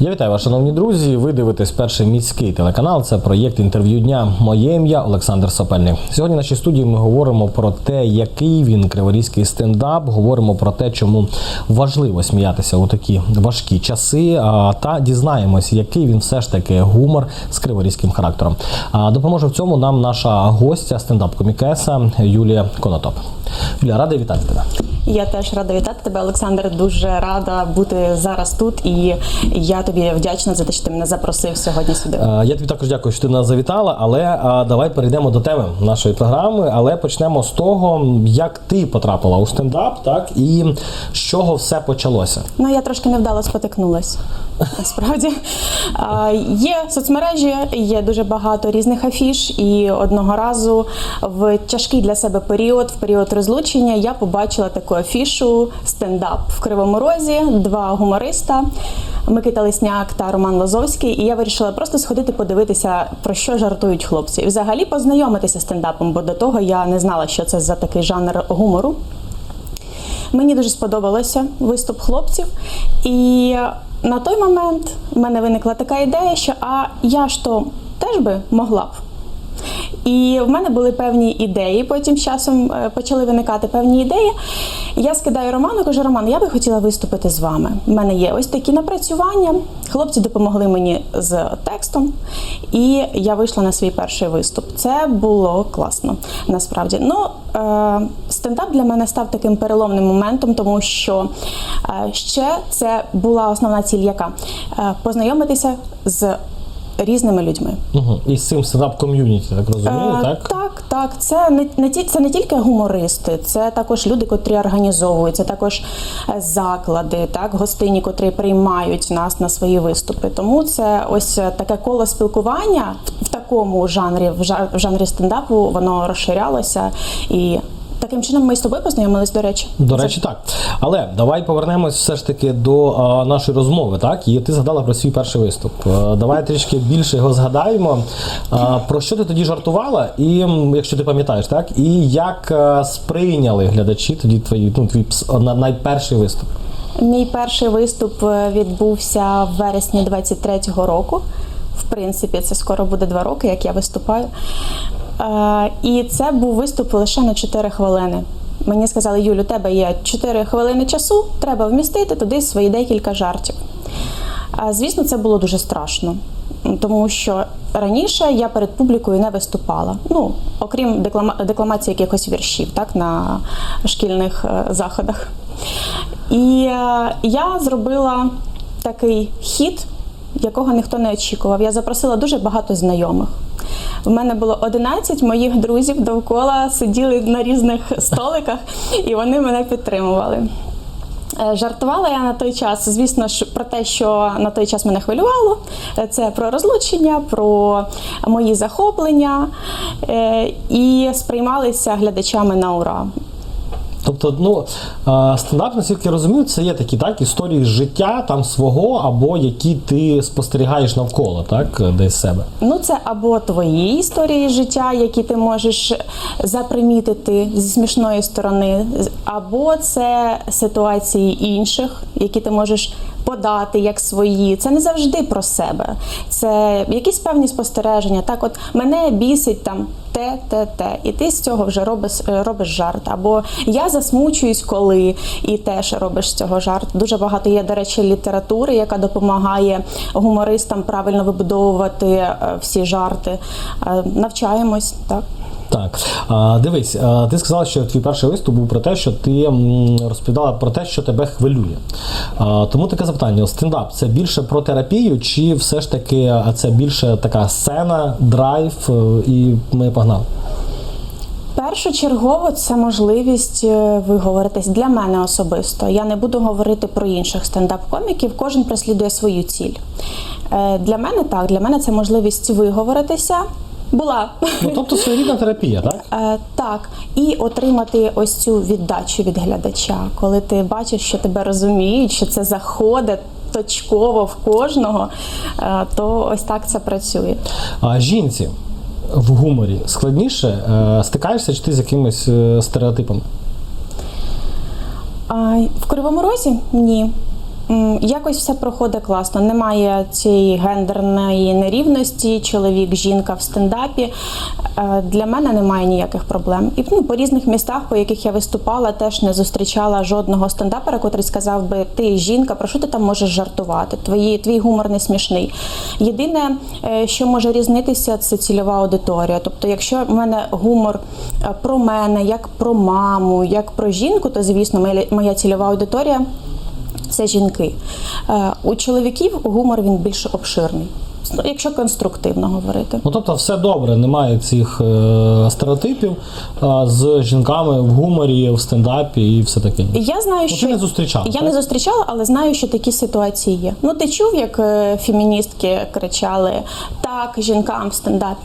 Я вітаю вас, шановні друзі. Ви дивитесь перший міський телеканал. Це проєкт інтерв'ю дня. Моє ім'я Олександр Сопельник. Сьогодні в нашій студії ми говоримо про те, який він криворізький стендап. Говоримо про те, чому важливо сміятися у такі важкі часи. Та дізнаємось, який він все ж таки гумор з криворізьким характером. Допоможе в цьому нам наша гостя, стендап-комікеса Юлія Конотоп. Юлія, радий вітати тебе. Я теж рада вітати тебе, Олександр. Дуже рада бути зараз тут, і я тобі вдячна за те, що ти мене запросив сьогодні сюди. Е, Я тобі також дякую, що ти нас завітала. Але е, давай перейдемо до теми нашої програми. Але почнемо з того, як ти потрапила у стендап, так і з чого все почалося. Ну я трошки невдало спотикнулась. Насправді є соцмережі, є дуже багато різних афіш, і одного разу в тяжкий для себе період, в період розлучення, я побачила таку афішу стендап в Кривому Розі, два гумориста. Микита Лесняк та Роман Лозовський, і я вирішила просто сходити подивитися, про що жартують хлопці. І взагалі познайомитися з стендапом, бо до того я не знала, що це за такий жанр гумору. Мені дуже сподобалося виступ хлопців, і на той момент в мене виникла така ідея, що а я ж то теж би могла б. І в мене були певні ідеї. Потім з часом е, почали виникати певні ідеї. Я скидаю Роману, кажу, Роман, я би хотіла виступити з вами. У мене є ось такі напрацювання. Хлопці допомогли мені з текстом, і я вийшла на свій перший виступ. Це було класно, насправді. Ну, е, стендап для мене став таким переломним моментом, тому що е, ще це була основна ціль, яка познайомитися з різними людьми. Угу. І з цим стендап ком'юніті, так розумію, Е, так? Так, так. Це не, не ті, це не тільки гумористи, це також люди, котрі організовують, це також е, заклади, так, гостині, котрі приймають нас на свої виступи. Тому це ось е, таке коло спілкування в, такому жанрі, в, жа- в жанрі стендапу, воно розширялося і. Таким чином ми з тобою познайомились, до речі. До речі, так. Але давай повернемось все ж таки до а, нашої розмови. Так, і ти згадала про свій перший виступ. Е, Давай трішки більше його згадаємо. А, про що ти тоді жартувала, і якщо ти пам'ятаєш, так, і як е, сприйняли глядачі тоді твої ну, твій пс- на- найперший виступ? Мій перший виступ е, відбувся в вересні 23-го року. В принципі, це скоро буде два роки, як я виступаю. І це був виступ лише на 4 хвилини. Мені сказали, Юлю, у тебе є 4 хвилини часу, треба вмістити туди свої декілька жартів. Звісно, це було дуже страшно, тому що раніше я перед публікою не виступала. Ну, окрім деклама- декламації якихось віршів, так, на шкільних е, заходах. І е, я зробила такий хід, якого ніхто не очікував. Я запросила дуже багато знайомих. У мене було 11 моїх друзів довкола сиділи на різних столиках, і вони мене підтримували. Е, Жартувала я на той час, звісно ж, про те, що на той час мене хвилювало. Е, Це про розлучення, про мої захоплення е, і сприймалися глядачами на ура. Тобто, ну е, стендап, наскільки я розумію, це є такі так історії життя там свого, або які ти спостерігаєш навколо, так, десь себе. Ну, це або твої історії життя, які ти можеш запримітити зі смішної сторони, або це ситуації інших, які ти можеш подати як свої. Це не завжди про себе. Це якісь певні спостереження. Так, от мене бісить там те, те, те, і ти з цього вже робиш, робиш жарт. Або я засмучуюсь, коли і теж робиш з цього жарт. Дуже багато є, до речі, літератури, яка допомагає гумористам правильно вибудовувати е, всі жарти. Е, Навчаємось, так. Так, дивись, ти сказала, що твій перший виступ був про те, що ти розповідала про те, що тебе хвилює. Тому таке запитання: стендап це більше про терапію, чи все ж таки це більше така сцена, драйв, е, і ми погнали? Першочергово це можливість е, виговоритись для мене особисто. Я не буду говорити про інших стендап-коміків, кожен преслідує свою ціль. Е, Для мене так, для мене це можливість виговоритися. Була Ну тобто своєрідна терапія, так? Е, так, і отримати ось цю віддачу від глядача, коли ти бачиш, що тебе розуміють, що це заходить точково в кожного, е, то ось так це працює. А жінці в гуморі складніше е, стикаєшся чи ти з якимись е, стереотипами? А в Кривому Розі ні. Якось все проходить класно. Немає цієї гендерної нерівності, чоловік, жінка в стендапі. Е, Для мене немає ніяких проблем. І ну, по різних містах, по яких я виступала, теж не зустрічала жодного стендапера, котрий сказав би: ти жінка, про що ти там можеш жартувати? Твої, твій гумор не смішний. Єдине, е, що може різнитися, це цільова аудиторія. Тобто, якщо в мене гумор е, про мене, як про маму, як про жінку, то звісно, моя цільова аудиторія це жінки. Е, У чоловіків гумор він більш обширний, Ну, якщо конструктивно говорити. Ну тобто, все добре, немає цих е, стереотипів е, з жінками в гуморі, в стендапі і все таке. Я знаю, Ну, що ти не зустрічала, Я так? не зустрічала, але знаю, що такі ситуації є. Ну ти чув, як е, феміністки кричали так жінкам в стендапі?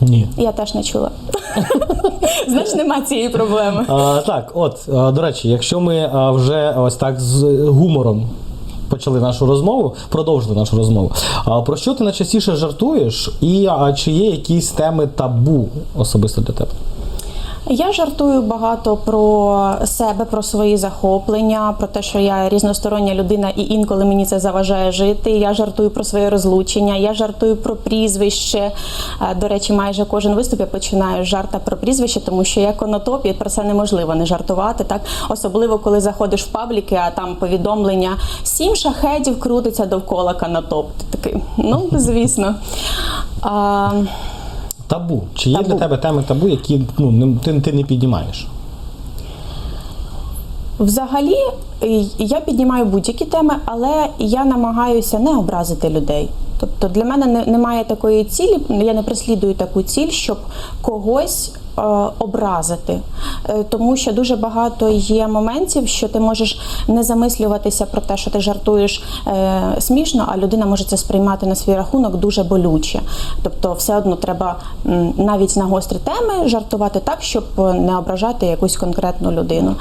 Ні. Я теж не чула. Знаєш, нема цієї проблеми. А, так, от, до речі, якщо ми вже ось так з гумором почали нашу розмову, продовжили нашу розмову. А про що ти найчастіше жартуєш, і а, чи є якісь теми табу особисто для тебе? Я жартую багато про себе, про свої захоплення, про те, що я різностороння людина, і інколи мені це заважає жити. Я жартую про своє розлучення, я жартую про прізвище. Е, До речі, майже кожен виступ я починаю з жарта про прізвище, тому що я конотоп, і про це неможливо не жартувати. Так особливо коли заходиш в пабліки, а там повідомлення сім шахедів крутиться довкола конотоп. Ти такий, ну звісно. А, Табу. Чи є Табу. для тебе теми табу, які ну, ти, ти не піднімаєш? Взагалі, е, я піднімаю будь-які теми, але я намагаюся не образити людей. Тобто для мене немає такої цілі, я не преслідую таку ціль, щоб когось образити. Е, Тому що дуже багато є моментів, що ти можеш не замислюватися про те, що ти жартуєш е, смішно, а людина може це сприймати на свій рахунок дуже болюче. Тобто, все одно треба навіть на гострі теми жартувати так, щоб не ображати якусь конкретну людину.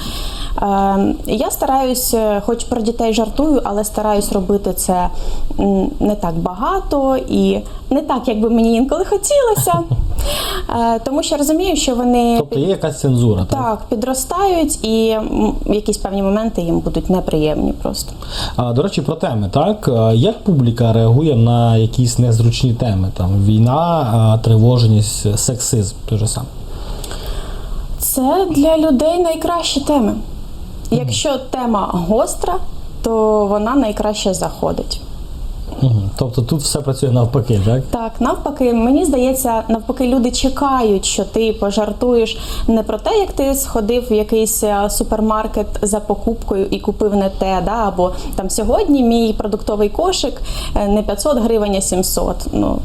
Е, Я стараюсь, е, хоч про дітей жартую, але стараюсь робити це не так багато і не так, як би мені інколи хотілося. Е, Тому що розумію, що вони Тобто є якась цензура, так? так підростають, і якісь певні моменти їм будуть неприємні просто. А, до речі, про теми, так? Як публіка реагує на якісь незручні теми? Там війна, тривожність, сексизм, той же саме. Це для людей найкращі теми. Якщо тема гостра, то вона найкраще заходить. Тобто тут все працює навпаки, так? Так, навпаки, мені здається, навпаки, люди чекають, що ти пожартуєш не про те, як ти сходив в якийсь е, супермаркет за покупкою і купив не те, да, або там сьогодні мій продуктовий кошик е, не 500 гривень, а 700. Ну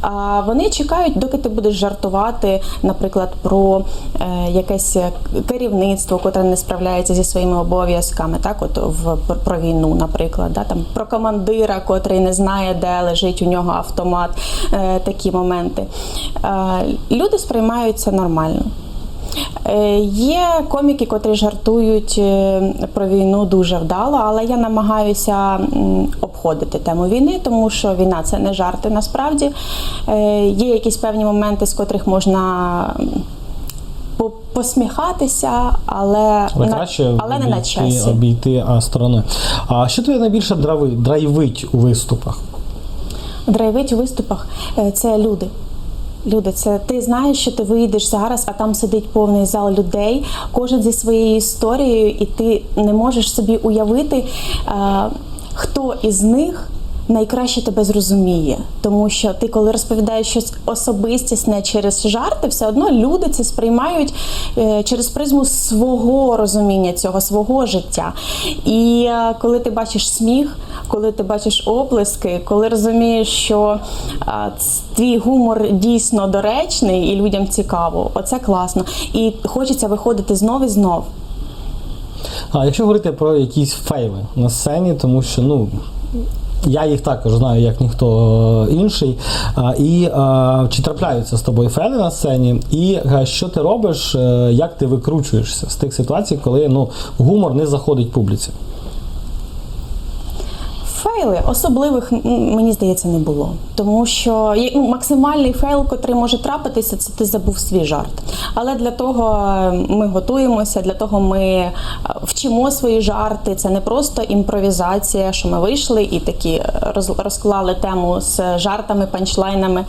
а вони чекають, доки ти будеш жартувати, наприклад, про е, якесь керівництво, котре не справляється зі своїми обов'язками, так, от в про війну, наприклад, да, там про командира, котрий не знає, де лежить у нього автомат, е, такі моменти. Е, люди сприймаються нормально. Е, Є коміки, котрі жартують про війну дуже вдало, але я намагаюся обходити тему війни, тому що війна це не жарти насправді. Є якісь певні моменти, з котрих можна посміхатися, але, Але на- краще але не на часі. обійти а, стороною. А що тебе найбільше драви, драйвить у виступах? Драйвить у виступах е, це люди. Люди, це ти знаєш, що ти вийдеш зараз, а там сидить повний зал людей, кожен зі своєю історією, і ти не можеш собі уявити, е, хто із них найкраще тебе зрозуміє. Тому що ти, коли розповідаєш щось особистісне через жарти, все одно люди це сприймають е, через призму свого розуміння цього, свого життя. І е, коли ти бачиш сміх, коли ти бачиш оплески, коли розумієш, що а, твій гумор дійсно доречний і людям цікаво, оце класно. І хочеться виходити знов і знов. А якщо говорити про якісь фейли на сцені, тому що ну. Я їх також знаю, як ніхто е, інший. І е, чи трапляються з тобою фени на сцені, і е, що ти робиш, як ти викручуєшся з тих ситуацій, коли ну, гумор не заходить публіці? Фейли особливих мені здається не було, тому що ну, максимальний фейл, котрий може трапитися, це ти забув свій жарт. Але для того е, ми готуємося, для того ми е, вчимо свої жарти. Це не просто імпровізація, що ми вийшли і такі е, розклали тему з жартами, панчлайнами.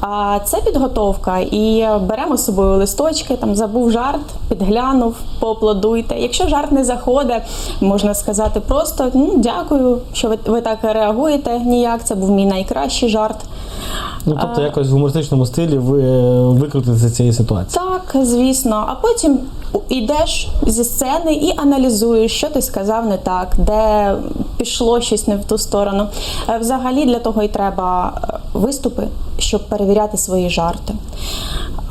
А це підготовка. І беремо з собою листочки, там забув жарт, підглянув, поаплодуйте. Якщо жарт не заходить, можна сказати просто ну, дякую, що ви, ви так реагуєте. Ніяк, це був мій найкращий жарт. Ну тобто, якось в гумористичному стилі ви е, викрутитеся цієї ситуації. Так, звісно. А потім йдеш зі сцени і аналізуєш, що ти сказав не так, де пішло щось не в ту сторону. Е, Взагалі для того і треба е, виступи, щоб перевіряти свої жарти.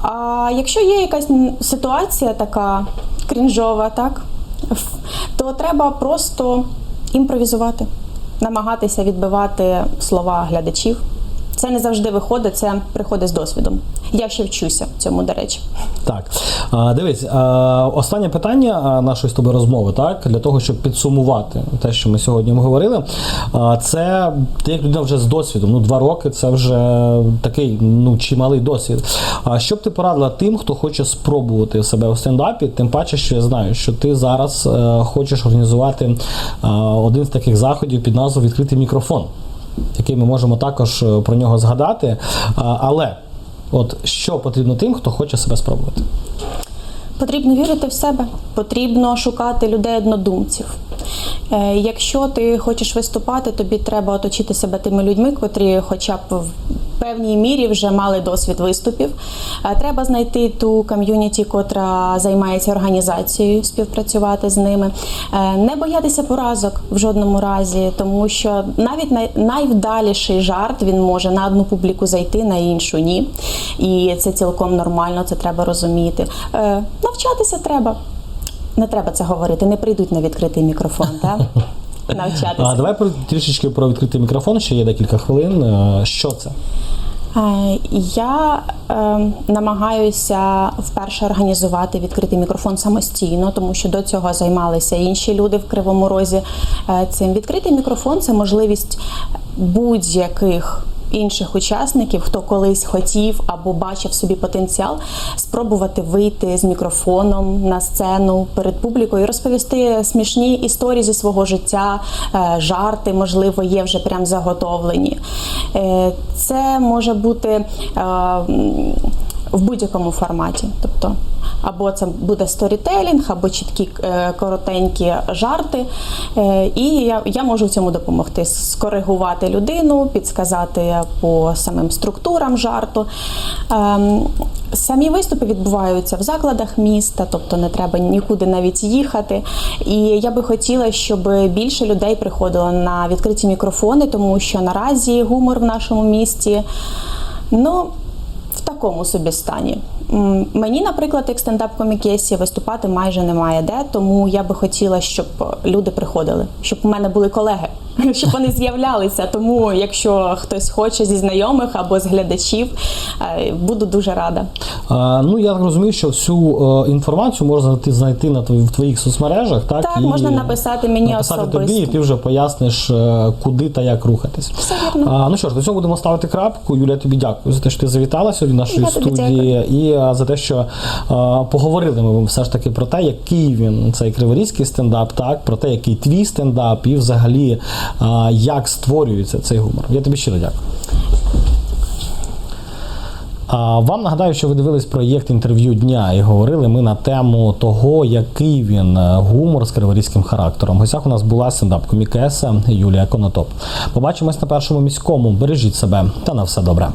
А якщо є якась ситуація така крінжова, так, то треба просто імпровізувати, намагатися відбивати слова глядачів. Це не завжди виходить, це приходить з досвідом. Я ще вчуся цьому, до речі. Так, дивись, останнє питання нашої з тобою розмови, так, для того, щоб підсумувати те, що ми сьогодні говорили. Це ти як людина вже з досвідом. Ну, два роки це вже такий ну, чималий досвід. А що б ти порадила тим, хто хоче спробувати себе у стендапі? Тим паче, що я знаю, що ти зараз е, хочеш організувати один з таких заходів під назвою Відкритий мікрофон, який ми можемо також е, про нього згадати. Але От що потрібно тим, хто хоче себе спробувати? Потрібно вірити в себе, потрібно шукати людей однодумців. Е, Якщо ти хочеш виступати, тобі треба оточити себе тими людьми, котрі, хоча б в певній мірі вже мали досвід виступів. Е, Треба знайти ту ком'юніті, котра займається організацією, співпрацювати з ними. Е, Не боятися поразок в жодному разі, тому що навіть найвдаліший жарт він може на одну публіку зайти, на іншу ні. І це цілком нормально, це треба розуміти. Навчатися треба. Не треба це говорити, не прийдуть на відкритий мікрофон, так? Навчатися. А давай про трішечки про відкритий мікрофон. Ще є декілька хвилин. Е, Що це? Е, Я е, намагаюся вперше організувати відкритий мікрофон самостійно, тому що до цього займалися інші люди в Кривому Розі. Е, Цим відкритий мікрофон це можливість будь-яких. Інших учасників, хто колись хотів або бачив собі потенціал, спробувати вийти з мікрофоном на сцену перед публікою, розповісти смішні історії зі свого життя, е, жарти, можливо, є вже прям заготовлені. Е, Це може бути е, в будь-якому форматі. Тобто, або це буде сторітелінг, або чіткі е, коротенькі жарти. Е, І я, я можу в цьому допомогти. Скоригувати людину, підсказати по самим структурам жарту. Ем, Самі виступи відбуваються в закладах міста, тобто не треба нікуди навіть їхати. І я би хотіла, щоб більше людей приходило на відкриті мікрофони, тому що наразі гумор в нашому місті. Ну, такому собі стані. Мені, наприклад, як стендап-комікесі виступати майже немає де, тому я би хотіла, щоб люди приходили, щоб у мене були колеги, щоб вони з'являлися. Тому, якщо хтось хоче зі знайомих або з глядачів, е, буду дуже рада. А, ну я розумію, що всю е, інформацію можна знайти, знайти на твої- в твоїх соцмережах. Так, Так, можна написати мені написати тобі, і ти вже поясниш, е, куди та як рухатись. Все вірно. А, ну що ж, до цього будемо ставити крапку. Юля, тобі дякую за те, що ти завітала сьогодні в нашої студії, і е, за те, що е, поговорили ми все ж таки про те, який він цей криворізький стендап, так про те, який твій стендап, і взагалі як створюється цей гумор. Я тобі щиро дякую. Вам нагадаю, що ви дивились проєкт інтерв'ю дня і говорили ми на тему того, який він е, гумор з криворізьким характером. В гостях у нас була стендап-комікеса Юлія Конотоп. Побачимось на першому міському. Бережіть себе та на все добре.